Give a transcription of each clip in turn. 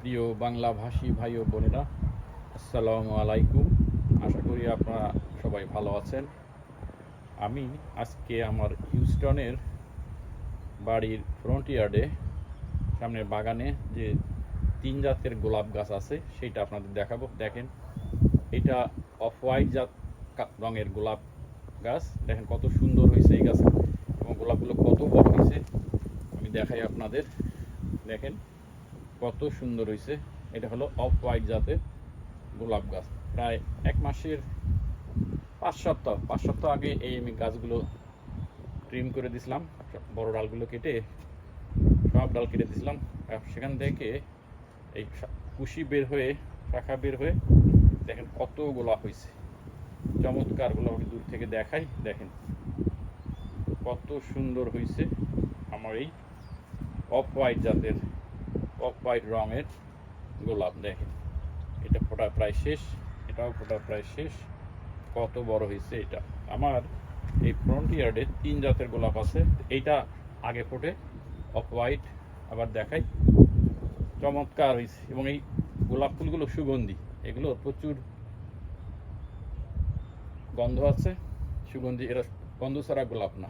প্রিয় বাংলাভাষী ভাই ও বোনেরা, আসসালামু আলাইকুম। আশা করি আপনারা সবাই ভালো আছেন। আমি আজকে আমার হিউস্টনের বাড়ির ফ্রন্ট ইয়ার্ডে, সামনের বাগানে যে তিন জাতের গোলাপ গাছ আছে, সেইটা আপনাদের দেখাবো। দেখেন, এটা অফ হোয়াইট জাত রঙের গোলাপ গাছ। দেখেন কত সুন্দর হয়েছে এই গাছ। এবং গোলাপগুলো কত বড় হয়েছে, আমি দেখাই আপনাদের। দেখেন কত সুন্দর হয়েছে এটা হলো অফ হোয়াইট জাতের গোলাপ গাছ। প্রায় এক মাসের পাঁচ সপ্তাহ পাঁচ সপ্তাহ আগে এই আমি গাছগুলো ট্রিম করে দিছিলাম। বড় ডালগুলো কেটে সব ডাল কেটে দিছিলাম। সেখান থেকে এই কুশি বের হয়ে, শাখা বের হয়ে দেখেন কত গোলাপ হয়েছে চমৎকার গোলাপ দূর থেকে দেখাই, দেখেন কত সুন্দর হয়েছে আমার এই অফ হোয়াইট জাতের অফ হোয়াইট রঙের গোলাপ, দেখেন। এটা ফোটা প্রায় শেষ, এটাও ফোটা প্রায় শেষ। কত বড় হয়েছে এটা। আমার এই ফ্রন্ট ইয়ার্ডে তিন জাতের গোলাপ আছে। এইটা আগে ফোটে অফ হোয়াইট। আবার দেখাই, চমৎকার হয়েছে। এবং এই গোলাপ ফুলগুলো সুগন্ধি, এগুলো প্রচুর গন্ধ আছে। সুগন্ধি, এরা গন্ধ ছাড়া গোলাপ না।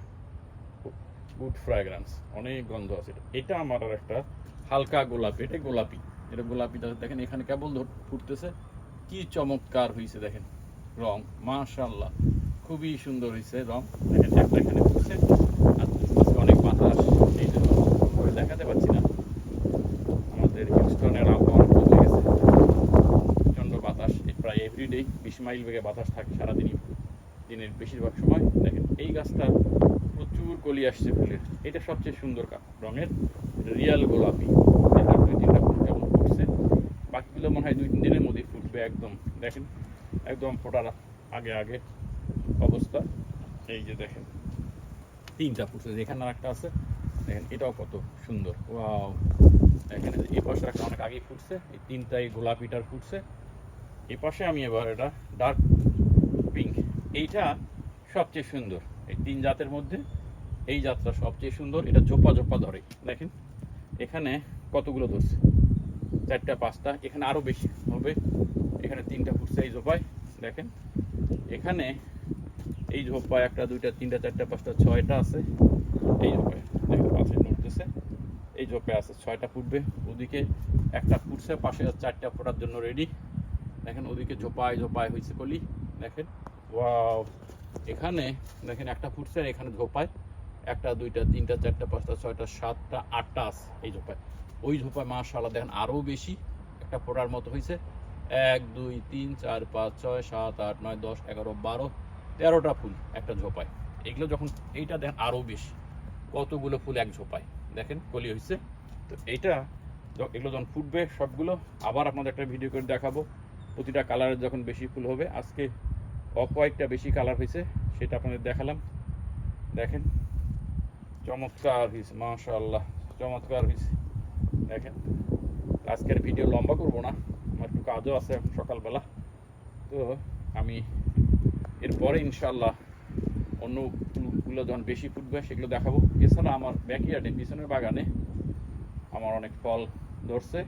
গুড ফ্র্যাগ্রান্স অনেক গন্ধ আছে। এটা। আমার আর একটা হালকা গোলাপি, এটা গোলাপি, এটা গোলাপিটা দেখেন এখানে কেবল ফুটতেছে। কি চমৎকার হয়েছে দেখেন, রং মাশাল্লাহ খুবই সুন্দর হয়েছে রং। দেখেন, একটা এখানে ফুটছে অনেক বাতাস, এই জন্য করে দেখাতে পারছি না। আমাদের হিউস্টনের আবহাওয়া বদলে গেছে। প্রচণ্ড বাতাস প্রায় এভরিডেই বিশ মাইল বেগে বাতাস থাকে সারাদিনই, দিনের বেশিরভাগ সময়। দেখেন, এই গাছটা প্রচুর কলি আসছে ফুলের এটা সবচেয়ে সুন্দর রঙের রিয়াল গোলাপি। দুই তিনটা ফুল কেমন ফুটছে বাকিগুলো মনে হয় দুই তিন দিনের মধ্যেই ফুটবে একদম। দেখেন, একদম ফোটার আগে আগে অবস্থা। এই যে দেখেন, তিনটা ফুটছে, যেখানে আর একটা আছে, দেখেন, এটাও কত সুন্দর। ওয়াও! এখানে এই পাশে একটা অনেক আগে ফুটছে, এই তিনটাই গোলাপিটার ফুটছে। এই পাশে আমি এবার এটা ডার্ক পিঙ্ক এইটা সবচেয়ে সুন্দর। এই তিন জাতের মধ্যে এই যাত্রা সবচেয়ে সুন্দর, এটা জোপা জোপা ধরে। দেখেন, এখানে কতগুলো ধরছে? চারটা, পাঁচটা, এখানে আরও বেশি হবে। এখানে তিনটা ফুটছে এই জোপায় দেখেন। এখানে এই ঝোপায় একটা, দুইটা, তিনটা, চারটা, পাঁচটা, ছয়টা আছে। এই ঝোপায়, দেখেন পাশে নড়তেছে। এই ঝোপে আছে, ছয়টা ফুটবে। ওদিকে একটা ফুটছে, পাশে চারটা ফোটার জন্য রেডি দেখেন, ওদিকে ঝোপায় ঝোপায় হয়েছে কলি। দেখেন, ওয়াও। এখানে, দেখেন, একটা ফুটছে আর এখানে ঝোপায়। একটা, দুইটা, তিনটা, চারটা, পাঁচটা, ছয়টা, সাতটা, আটটা আছে এই ঝোপায়। ওই ঝোপায় মাশাআল্লাহ দেখেন আরও বেশি একটা ফোটার মতো হয়েছে এক, দুই, তিন, চার, পাঁচ, ছয়, সাত, আট, নয়, দশ, এগারো, বারো, তেরোটা ফুল একটা ঝোপায়। এগুলো যখন এইটা দেখেন আরও বেশি। কতগুলো ফুল এক ঝোপায়। দেখেন, কলি হয়েছে তো এইটা এগুলো যখন ফুটবে সবগুলো, আবার আপনাদের একটা ভিডিও করে দেখাবো। প্রতিটা কালারের যখন বেশি ফুল হবে, আজকে অফ হোয়াইটটা বেশি কালার হয়েছে সেটা আপনাদের দেখালাম। দেখেন চমৎকার হয়েছে, মাশাআল্লাহ, চমৎকার হয়েছে। দেখেন, আজকের ভিডিও লম্বা করব না, আমার একটু কাজও আছে এখন সকালবেলা। তো আমি এরপরে ইনশাল্লাহ অন্য ফুলগুলো যখন বেশি ফুটবে সেগুলো দেখাবো। এছাড়া আমার ব্যাকইয়ার্ডে পিছনের বাগানে আমার অনেক ফল ধরছে।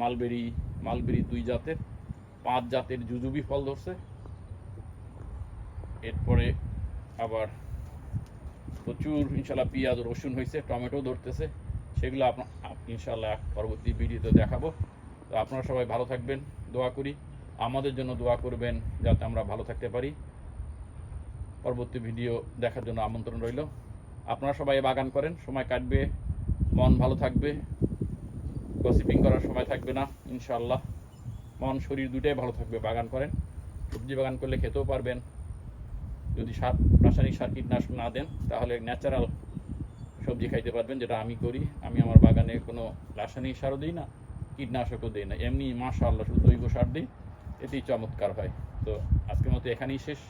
মালবেরি মালবেরি দুই জাতের, পাঁচ জাতের জুজুবি ফল ধরছে। এরপরে আবার প্রচুর ইনশাল্লাহ পেঁয়াজ, রসুন হয়েছে, টমেটো ধরতেছে, সেগুলো আপনার ইনশাল্লাহ পরবর্তী ভিডিওতে দেখাবো। তো আপনারা সবাই ভালো থাকবেন, দোয়া করি। আমাদের জন্য দোয়া করবেন যাতে আমরা ভালো থাকতে পারি। পরবর্তী ভিডিও দেখার জন্য আমন্ত্রণ রইল। আপনারা সবাই বাগান করেন, সময় কাটবে, মন ভালো থাকবে গসিপিং করার সময় থাকবে না ইনশাল্লাহ মন, শরীর দুটাই ভালো থাকবে, বাগান করেন। সবজি বাগান করলে খেতেও পারবেন। যদি সার রাসায়নিক সার কীটনাশক না দেন, তাহলে ন্যাচারাল সবজি খাইতে পারবেন, যেটা আমি করি। আমি আমার বাগানে কোনো রাসায়নিক সারও দিই না, কীটনাশকও দিই না। এমনি মাসা আল্লাহ শুধু জৈব সার দিই, এতেই চমৎকার হয়। তো আজকের মতো এখানেই শেষ।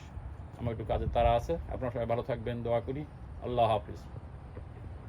আমার একটু কাজের তারা আছে। আপনারা সবাই ভালো থাকবেন, দোয়া করি। আল্লাহ হাফিজ।